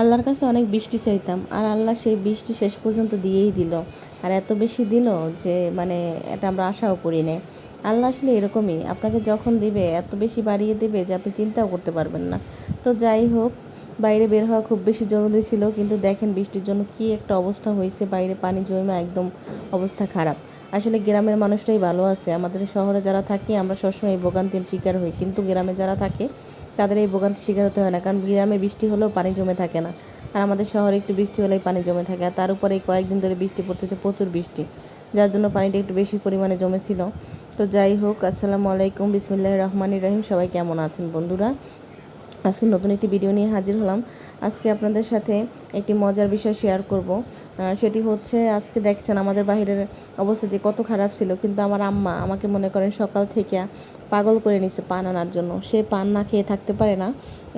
আল্লাহর কাছে অনেক বৃষ্টি চাইতাম, আর আল্লাহ সেই বৃষ্টি শেষ পর্যন্ত দিয়েই দিল। আর এত বেশি দিল যে মানে এটা আমরা আশাও করি নাই। আল্লাহ আসলে এরকমই, আপনাকে যখন দিবে, এত বেশি বাড়িয়ে দেবে যে আপনি চিন্তাও করতে পারবেন না। তো যাই হোক, বাইরে বের হওয়া খুব বেশি জরুরি ছিল, কিন্তু দেখেন বৃষ্টির জন্য কি একটা অবস্থা হয়েছে, বাইরে পানি জমে একদম অবস্থা খারাপ। আসলে গ্রামের মানুষটাই ভালো আছে, আমাদের শহরে যারা থাকি, আমরা সবসময় ভোগান্তির শিকার হই, কিন্তু গ্রামে যারা থাকে তাদের এই ভোগান্তি শিকার হতে হয় না। কারণ গ্রামে বৃষ্টি হলেও পানি জমে থাকে না। আর আমাদের শহরে একটু বৃষ্টি হলেই পানি জমে থাকে। আর তার উপরে কয়েকদিন ধরে বৃষ্টি পড়তেছে, প্রচুর বৃষ্টি। যার জন্য পানিটা একটু বেশি পরিমাণে জমেছিল। তো যাই হোক, আসসালামু আলাইকুম বিসমিল্লাহ রহমানির রহিম। সবাই কেমন আছেন বন্ধুরা? আজকে নতুন একটি ভিডিও নিয়ে হাজির হলাম। আজকে আপনাদের সাথে একটি মজার বিষয় শেয়ার করব। সেটি হচ্ছে, আজকে দেখছেন আমাদের বাহিরের অবস্থা যে কত খারাপ ছিল, কিন্তু আমার আম্মা আমাকে মনে করেন সকাল থেকে পাগল করে নিছে পান আনার জন্য। সে পান না খেয়ে থাকতে পারে না।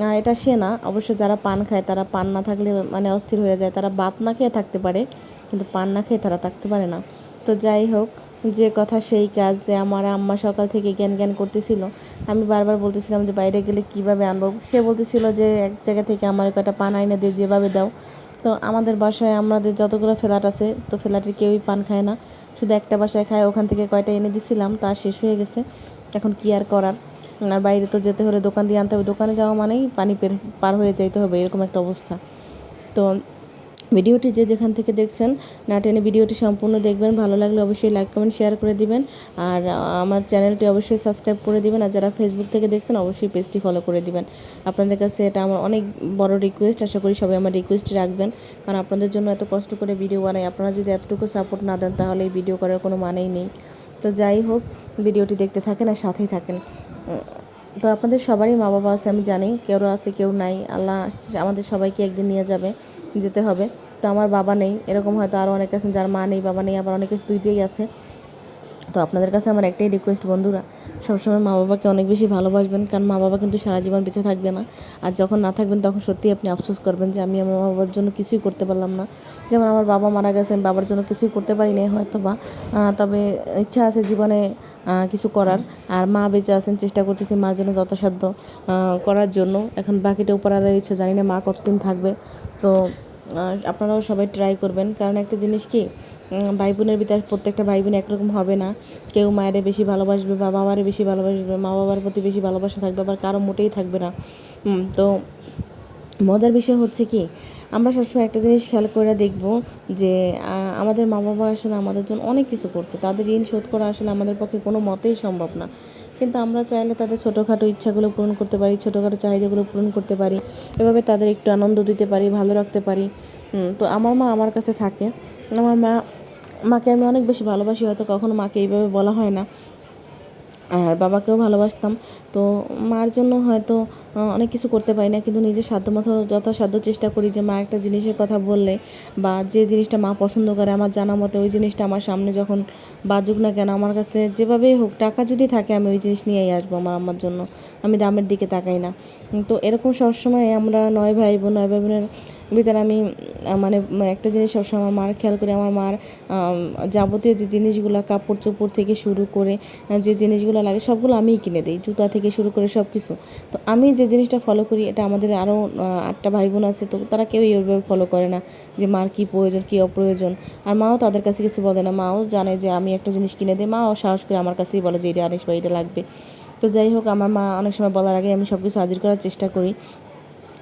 আর এটা সে না, অবশ্য যারা পান খায়, তারা পান না থাকলে মানে অস্থির হয়ে যায়। তারা ভাত না খেয়ে থাকতে পারে, কিন্তু পান না খেয়ে তারা থাকতে পারে না। তো যাই হোক, যে কথা সেই কাজ যে আমার আম্মা সকাল থেকে জ্ঞান জ্ঞান করতেছিল। আমি বারবার বলতেছিলাম যে বাইরে গেলে কীভাবে আনব? সে বলতেছিল যে এক জায়গা থেকে আমার কয়টা পান আইনে দিয়ে যেভাবে দাও। তো আমাদের বাসায় আমাদের যতগুলো ফ্ল্যাট আছে, তো ফ্ল্যাটের কেউই পান খায় না। শুধু একটা বাসায় খায়, ওখান থেকে কয়টা এনে দিছিলাম, তা শেষ হয়ে গেছে। এখন কি আর করার? আর বাইরে তো যেতে হলে দোকান দিয়ে আনতে হবে। দোকানে যাওয়া মানেই পানি পার হয়ে যাইতে হবে, এরকম একটা অবস্থা। তো ভিডিওটি যে যেখান থেকে দেখছেন, না টেনে ভিডিওটি সম্পূর্ণ দেখবেন। ভালো লাগলে অবশ্যই লাইক কমেন্ট শেয়ার করে দিবেন। আর আমার চ্যানেলটি অবশ্যই সাবস্ক্রাইব করে দিবেন। আর যারা ফেসবুক থেকে দেখছেন, অবশ্যই পেজটি ফলো করে দিবেন। আপনাদের কাছে এটা আমার অনেক বড় রিকোয়েস্ট আশা করি সবাই আমার রিকোয়েস্টটি রাখবেন। কারণ আপনাদের জন্য এত কষ্ট করে ভিডিও বানাই। আপনারা যদি এতটুকু সাপোর্ট না দেন, তাহলে এই ভিডিও করার কোনো মানেই নেই। তো যাই হোক, ভিডিওটি দেখতে থাকেন আর সাথেই থাকেন। তো আপনাদের সবারই মা বাবা আছে, আমি জানি। কেউ আছে, কেউ নাই। আল্লাহ আমাদের সবাইকে একদিন নিয়ে যাবে, যেতে হবে। তো আমার বাবা নেই, এরকম হয়তো আরও অনেক আছেন যার মা নেই, বাবা নেই, আবার অনেকে দুইটাই আছে। তো আপনাদের কাছে আমার একটাই রিকোয়েস্ট বন্ধুরা, সবসময় মা বাবাকে অনেক বেশি ভালোবাসবেন, কারণ মা বাবা কিন্তু সারা জীবন বেঁচে থাকবে না। আর যখন না থাকবেন, তখন সত্যিই আপনি আফসোস করবেন যে আমি আমার মা বাবার জন্য কিছুই করতে পারলাম না। যেমন আমার বাবা মারা গেছে, আমি বাবার জন্য কিছুই করতে পারি না হয়তো বা তবে ইচ্ছা আছে জীবনে কিছু করার। আর মা বেঁচে আছেন, চেষ্টা করতেছি মার জন্য যথাসাধ্য করার জন্য। এখন বাকিটা উপর আলার ইচ্ছা, জানি না মা কতদিন থাকবে। তো আপনারাও সবাই ট্রাই করবেন। কারণ একটা জিনিস কি ভাই বোনের ভিতরে প্রত্যেকটা ভাই বোন একরকম হবে না। কেউ মায়েরে বেশি ভালোবাসবে বা বাবারে বেশি ভালোবাসবে মা বাবার প্রতি বেশি ভালোবাসা থাকবে, আবার কারও মোটেই থাকবে না। তো মজার বিষয় হচ্ছে কি, আমরা সবসময় একটা জিনিস খেয়াল করে দেখব যে আমাদের মা বাবা আসলে আমাদের জন্য অনেক কিছু করছে। তাদের ঋণ শোধ করা আসলে আমাদের পক্ষে কোনো মতেই সম্ভব না। কিন্তু আমরা চাইলে তাদের ছোটোখাটো ইচ্ছাগুলো পূরণ করতে পারি, ছোটোখাটো চাহিদাগুলো পূরণ করতে পারি, এভাবে তাদের একটু আনন্দ দিতে পারি, ভালো রাখতে পারি। তো আমার মা আমার কাছে থাকে। আমার মা, মাকে আমি অনেক বেশি ভালোবাসি, হয়তো কখনো মাকে এইভাবে বলা হয় না। আর বাবাকেও ভালোবাসতাম। তো মার জন্য হয়তো অনেক কিছু করতে পারি না। কিন্তু নিজের সাধ্যমতো যথাসাধ্য চেষ্টা করি যে মা একটা জিনিসের কথা বললে বা যে জিনিসটা মা পছন্দ করে, আমার জানা মতে ওই জিনিসটা আমার সামনে যখন বাজুক না কেন, আমার কাছে যেভাবেই হোক টাকা যদি থাকে আমি ওই জিনিস নিয়েই আসব আমার আম্মার জন্য। আমি দামের দিকে তাকাই না। তো এরকম সবসময় আমরা নয় ভাই বোন, নয় ভাই বোনের ভিতরে আমি মানে একটা জিনিস সবসময় আমার মার খেয়াল করি, আমার মার যাবতীয় যে জিনিসগুলো কাপড় চোপড় থেকে শুরু করে যে জিনিসগুলো লাগে, সবগুলো আমিই কিনে দিই, জুতা থেকে শুরু করে সব কিছু তো আমি যে জিনিসটা ফলো করি, এটা আমাদের আরও আটটা ভাই বোন আছে, তো তারা কেউই ওইভাবে ফলো করে না, যে মার কী প্রয়োজন, কী অপ্রয়োজন। আর মাও তাদের কাছে কিছু বলে না, মাও জানে যে আমি একটা জিনিস কিনে দিই, মাও সাহস করে আমার কাছেই বলে যে এটা আনিস বা এটা লাগবে। তো যাই হোক, আমার মা অনেক সময় বলার আগে আমি সব কিছু হাজির করার চেষ্টা করি।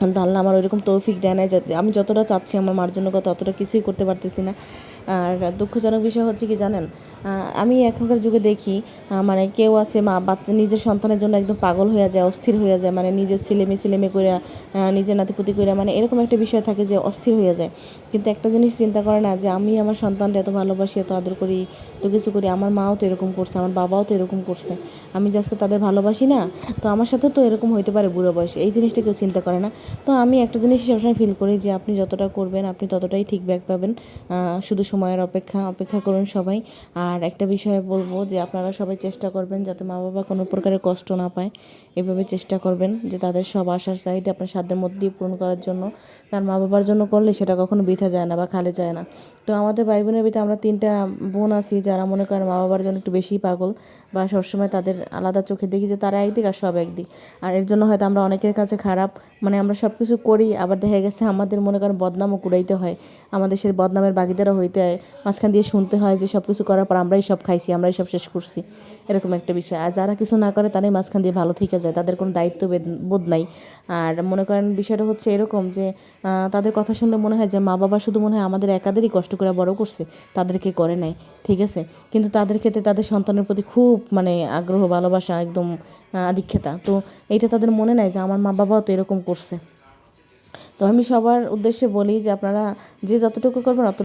কিন্তু আল্লাহ আমার ওইরকম তৌফিক দেয় না আমি যতটা চাচ্ছি আমার মার জন্য ততটা কিছুই করতে পারতেছি না। আর দুঃখজনক বিষয় হচ্ছে কি জানেন আমি এখনকার যুগে দেখি মানে কেউ আছে মা বাচ্চা নিজের সন্তানের জন্য একদম পাগল হয়ে যায়, অস্থির হয়ে যায় মানে নিজের ছেলেমেয়ে ছেলেমেয়ে করে নিজের নাতিপুতি করে মানে এরকম একটা বিষয় থাকে যে অস্থির হয়ে যায়। কিন্তু একটা জিনিস চিন্তা করে না যে আমি আমার সন্তানটা এত ভালোবাসি, এত আদর করি তো কিছু করি, আমার মাও তো এরকম করছে, আমার বাবাও তো এরকম করছে। আমি যে আজকে তাদের ভালোবাসি না, তো আমার সাথে তো এরকম হইতে পারে বুড়ো বয়সে, এই জিনিসটা কেউ চিন্তা করে না। তো আমি একটা জিনিস সবসময় ফিল করি যে আপনি যতটা করবেন, আপনি ততটাই ঠিক ব্যাক পাবেন। শুধু সময়ের অপেক্ষা অপেক্ষা করুন সবাই। আর একটা বিষয়ে বলব যে আপনারা সবাই চেষ্টা করবেন যাতে মা বাবা কোনো প্রকারের কষ্ট না পায়। এভাবে চেষ্টা করবেন যে তাদের সব আশার চাহিদা আপনার সাধ্যের মধ্যেই পূরণ করার জন্য। কারণ মা বাবার জন্য করলে সেটা কখনো বৃথা যায় না বা খালে যায় না। তো আমাদের ভাই বোনের ভিতরে আমরা তিনটা বোন আছি যারা মনে করেন মা বাবার জন্য একটু বেশি পাগল বা সবসময় তাদের আলাদা চোখে দেখি যে তারা একদিক আর সব একদিক। আর এর জন্য হয়তো আমরা অনেকের কাছে খারাপ মানে আমরা সব কিছু করি, আবার দেখা গেছে আমাদের মনে করেন বদনামও কুড়াইতে হয়। আমাদের সেই বদনামের বাগিদারা হইতে হয়। মাঝখান দিয়ে শুনতে হয় যে সব কিছু করার পর আমরাই সব খাইছি, আমরাই সব শেষ করছি, এরকম একটা বিষয়। আর যারা কিছু না করে, তারাই মাঝখান দিয়ে ভালো থেকে যায়, তাদের কোনো দায়িত্ব বোধ নাই। আর মনে করেন বিষয়টা হচ্ছে এরকম যে তাদের কথা শুনলে মনে হয় যে, মা বাবা শুধু মনে হয় আমাদের একাদেরই কষ্ট করে বড় করছে, তাদেরকে করে নাই, ঠিক আছে? কিন্তু তাদের ক্ষেত্রে তাদের সন্তানের প্রতি খুব মানে আগ্রহ, ভালোবাসা একদম আধিক্যতা। তো এইটা তাদের মনে নেয় যে, আমার মা বাবাও তো এরকম করছে। তো আমি সবার উদ্দেশ্যে বলি যে, আপনারা যে যতটুকু করবেন অত